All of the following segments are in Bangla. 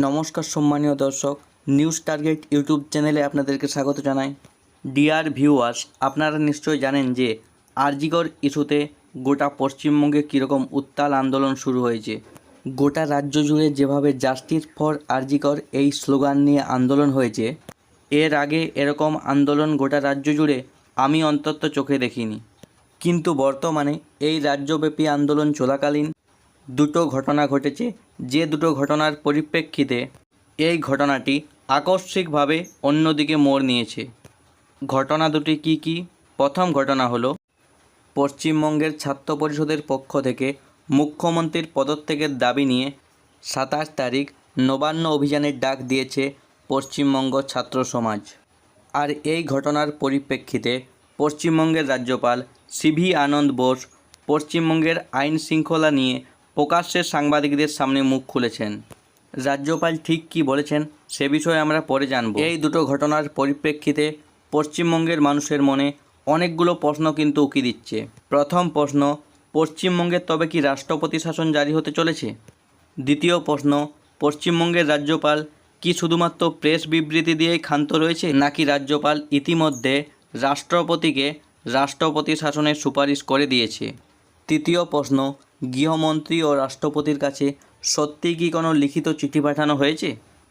নমস্কার সম্মানীয় দর্শক, নিউজ টার্গেট ইউটিউব চ্যানেলে আপনাদেরকে স্বাগত জানাই। ডিয়ার ভিউয়ার্স, আপনারা নিশ্চয়ই জানেন যে আরজিকর ইস্যুতে গোটা পশ্চিমবঙ্গে কীরকম উত্তাল আন্দোলন শুরু হয়েছে। গোটা রাজ্য জুড়ে যেভাবে জাস্টিস ফর আরজিকর এই স্লোগান নিয়ে আন্দোলন হয়েছে, এর আগে এরকম আন্দোলন গোটা রাজ্য জুড়ে আমি অন্তত চোখে দেখিনি। কিন্তু বর্তমানে এই রাজ্যব্যাপী আন্দোলন চলাকালীন দুটো ঘটনা ঘটেছে যে দুটো ঘটনার পরিপ্রেক্ষিতে এই ঘটনাটি আকস্মিকভাবে অন্যদিকে মোড় নিয়েছে। ঘটনা দুটি কি কি? প্রথম ঘটনা হলো, পশ্চিমবঙ্গের ছাত্র পরিষদের পক্ষ থেকে মুখ্যমন্ত্রীর পদত্যাগের দাবি নিয়ে সাতাশ তারিখ নবান্ন অভিযানের ডাক দিয়েছে পশ্চিমবঙ্গ ছাত্র সমাজ। আর এই ঘটনার পরিপ্রেক্ষিতে পশ্চিমবঙ্গের রাজ্যপাল সিভি আনন্দ বোস পশ্চিমবঙ্গের আইন শৃঙ্খলা নিয়ে প্রকাশ্যে সাংবাদিকদের সামনে মুখ খুলেছেন। রাজ্যপাল ঠিক কী বলেছেন সে বিষয়ে আমরা পরে জানব। এই দুটো ঘটনার পরিপ্রেক্ষিতে পশ্চিমবঙ্গের মানুষের মনে অনেকগুলো প্রশ্ন কিন্তু উকি দিচ্ছে। প্রথম প্রশ্ন পশ্চিমবঙ্গের তবে কি রাষ্ট্রপতি শাসন জারি হতে চলেছে? দ্বিতীয় প্রশ্ন, পশ্চিমবঙ্গের রাজ্যপাল কি শুধুমাত্র প্রেস বিবৃতি দিয়েই ক্ষান্ত রয়েছে, নাকি রাজ্যপাল ইতিমধ্যে রাষ্ট্রপতিকে রাষ্ট্রপতি শাসনের সুপারিশ করে দিয়েছে? তৃতীয় প্রশ্ন গৃহমন্ত্রী ও রাষ্ট্রপতির কাছে সত্যি কি কোনো লিখিত চিঠি পাঠানো হয়েছে?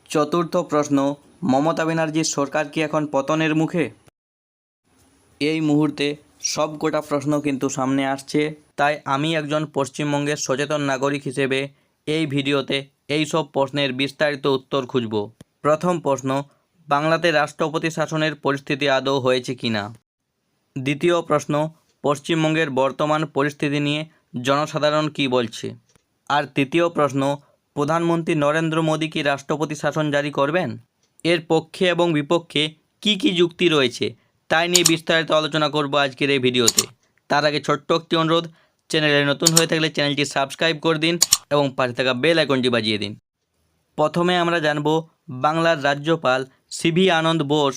চতুর্থ প্রশ্ন, মমতা ব্যানার্জির সরকার কি এখন পতনের মুখে? এই মুহূর্তে সব গোটা প্রশ্ন কিন্তু সামনে আসছে, তাই আমি একজন পশ্চিমবঙ্গের সচেতন নাগরিক হিসেবে এই ভিডিওতে এই সব প্রশ্নের বিস্তারিত উত্তর খুঁজব। প্রথম প্রশ্ন, বাংলাতে রাষ্ট্রপতি শাসনের পরিস্থিতি আদৌ হয়েছে কি না দ্বিতীয় প্রশ্ন, পশ্চিমবঙ্গের বর্তমান পরিস্থিতি নিয়ে জনসাধারণ কী বলছে? আর তৃতীয় প্রশ্ন, প্রধানমন্ত্রী নরেন্দ্র মোদী কি রাষ্ট্রপতি শাসন জারি করবেন? এর পক্ষে এবং বিপক্ষে কি কি যুক্তি রয়েছে, তাই নিয়ে বিস্তারিত আলোচনা করব আজকের এই ভিডিওতে। তার আগে ছোট্ট একটি অনুরোধ, চ্যানেলে নতুন হয়ে থাকলে চ্যানেলটি সাবস্ক্রাইব করে দিন এবং পাশে থাকা বেল আইকনটি বাজিয়ে দিন। প্রথমে আমরা জানব, বাংলার রাজ্যপাল সিভি আনন্দ বোস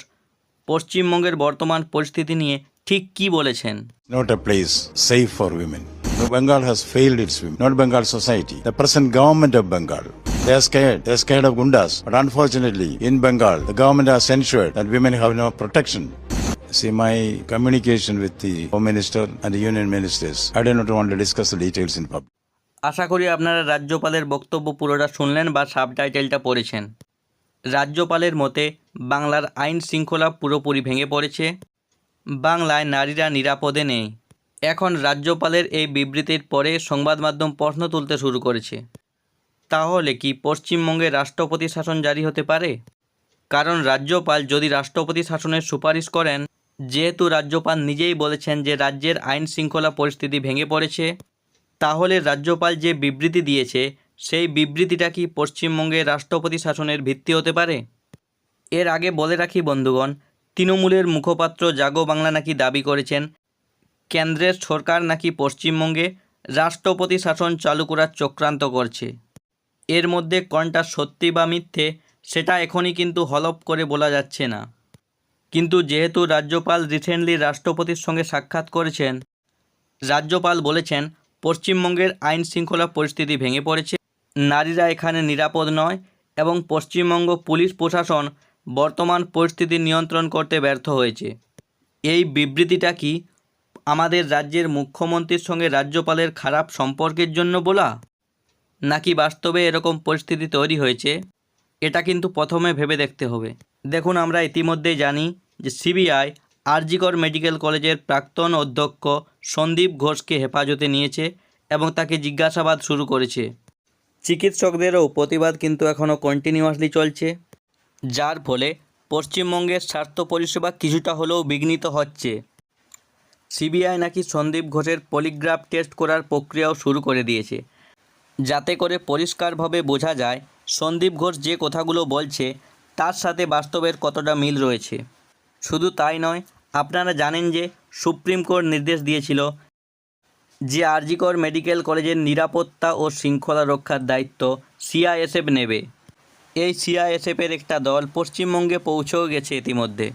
পশ্চিমবঙ্গের বর্তমান পরিস্থিতি নিয়ে ঠিক কী বলেছেন? Not a place safe for women. Bengal has failed its women, not Bengal society. The present government of Bengal, they are scared. They are scared of gundas. But unfortunately, in Bengal, the government has ensured that women have no protection. See, my communication with the Home Minister and the Union Ministers, I do not want to discuss the details in public. আশা করি আপনারা রাজ্যপালের বক্তব্য পুরোটা শুনলেন বা সাবটাইটেলটা পড়েছেন রাজ্যপালের মতে বাংলার আইন শৃঙ্খলা পুরোপুরি ভেঙে পড়েছে বাংলায় নারীরা নিরাপদে নেই এখন রাজ্যপালের এই বিবৃতির পরে সংবাদ মাধ্যম প্রশ্ন তুলতে শুরু করেছে। তাহলে কি পশ্চিমবঙ্গে রাষ্ট্রপতি শাসন জারি হতে পারে? কারণ রাজ্যপাল যদি রাষ্ট্রপতি শাসনের সুপারিশ করেন, যেহেতু রাজ্যপাল নিজেই বলেছেন যে রাজ্যের আইন শৃঙ্খলা পরিস্থিতি ভেঙে পড়েছে, তাহলে রাজ্যপাল যে বিবৃতি দিয়েছে, সেই বিবৃতিটা কি পশ্চিমবঙ্গে রাষ্ট্রপতি শাসনের ভিত্তি হতে পারে? এর আগে বলে রাখি বন্ধুগণ, তৃণমূলের মুখপাত্র জাগো বাংলা নাকি দাবি করেছেন কেন্দ্রের সরকার নাকি পশ্চিমবঙ্গে রাষ্ট্রপতি শাসন চালু করার চক্রান্ত করছে? এর মধ্যে কোনটা সত্যি বা মিথ্যে, সেটা এখনই কিন্তু হলপ করে বলা যাচ্ছে না। কিন্তু যেহেতু রাজ্যপাল রিসেন্টলি রাষ্ট্রপতির সঙ্গে সাক্ষাৎ করেছেন, রাজ্যপাল বলেছেন পশ্চিমবঙ্গের আইন শৃঙ্খলা পরিস্থিতি ভেঙে পড়েছে, নারীরা এখানে নিরাপদ নয় এবং পশ্চিমবঙ্গ পুলিশ প্রশাসন বর্তমান পরিস্থিতি নিয়ন্ত্রণ করতে ব্যর্থ হয়েছে। এই বিবৃতিটা কি আমাদের রাজ্যের মুখ্যমন্ত্রীর সঙ্গে রাজ্যপালের খারাপ সম্পর্কের জন্য বলা? নাকি বাস্তবে এরকম পরিস্থিতি তৈরি হয়েছে? এটা কিন্তু প্রথমে ভেবে দেখতে হবে। দেখুন, আমরা ইতিমধ্যেই জানি যে সিবিআই আরজিকর মেডিকেল কলেজের প্রাক্তন অধ্যক্ষ সন্দীপ ঘোষকে হেফাজতে নিয়েছে এবং তাকে জিজ্ঞাসাবাদ শুরু করেছে। চিকিৎসকদেরও প্রতিবাদ কিন্তু এখনও কন্টিনিউয়াসলি চলছে। যার ফলে পশ্চিমবঙ্গের স্বাস্থ্য পরিষেবা কিছুটা হলেও বিঘ্নিত হচ্ছে। সিবিআই নাকি সন্দীপ ঘোষের পলিগ্রাফ টেস্ট করার প্রক্রিয়াও শুরু করে দিয়েছে। যাতে করে পরিষ্কারভাবে বোঝা যায়, সন্দীপ ঘোষ যে কথাগুলো বলছে, তার সাথে বাস্তবের কতটা মিল রয়েছে। শুধু তাই নয়, আপনারা জানেন যে সুপ্রিম কোর্ট নির্দেশ দিয়েছিল যে আরজিকর মেডিকেল কলেজের নিরাপত্তা ও শৃঙ্খলা রক্ষার দায়িত্ব সিআইএসএফ নেবে। এই সিআইএসএফের একটা দল পশ্চিমবঙ্গে পৌঁছেও গেছে ইতিমধ্যে।